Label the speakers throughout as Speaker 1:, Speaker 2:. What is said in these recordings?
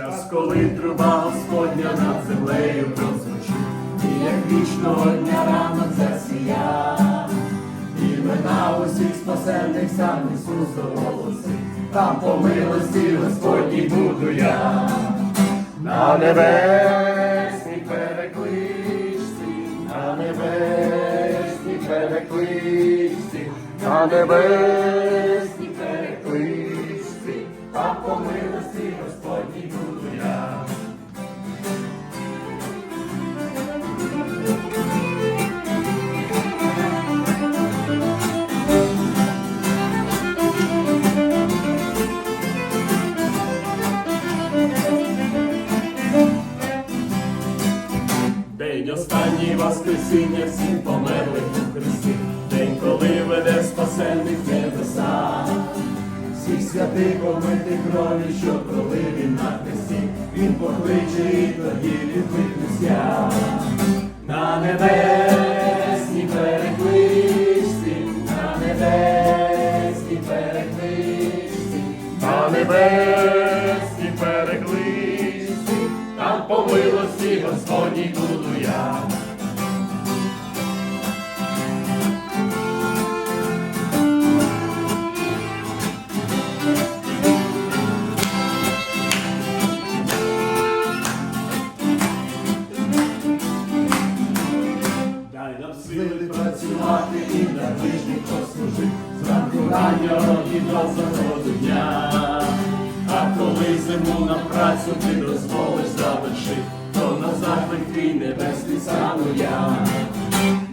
Speaker 1: Час, коли труба Господня над землею прозвучить, і як вічного дня ранок засія, імена усіх спасених сам Ісус оголосить, там по милості Господній буду я, на небесній перекличці, на небесній перекличці, на небесній перекличці, там по милості Господній останній воскресіння всім померлих у Христі, день, коли веде спасенних небеса. Всіх святих омитих крові, що пролив він на хресті, він покличе і тоді відкликнуся. На небесній перекличці, на небесній перекличці, на небесній перекличці, там по милості Господній буду я. Дай нам сили працювати і на ближніх послужити, зранку раннього і до заходу дня. А коли зиму на працю ти дозволиш завершити, то на заклик твій небесний стану я.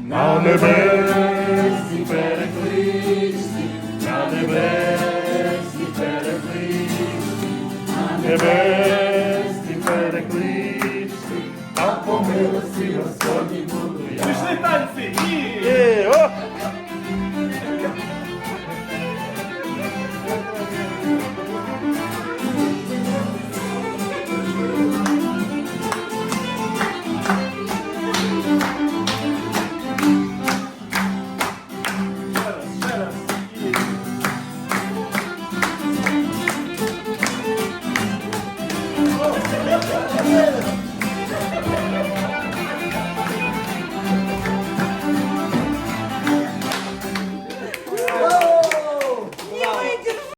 Speaker 1: На небесній перекличці, на небесній перекличці, на небесній перекличці,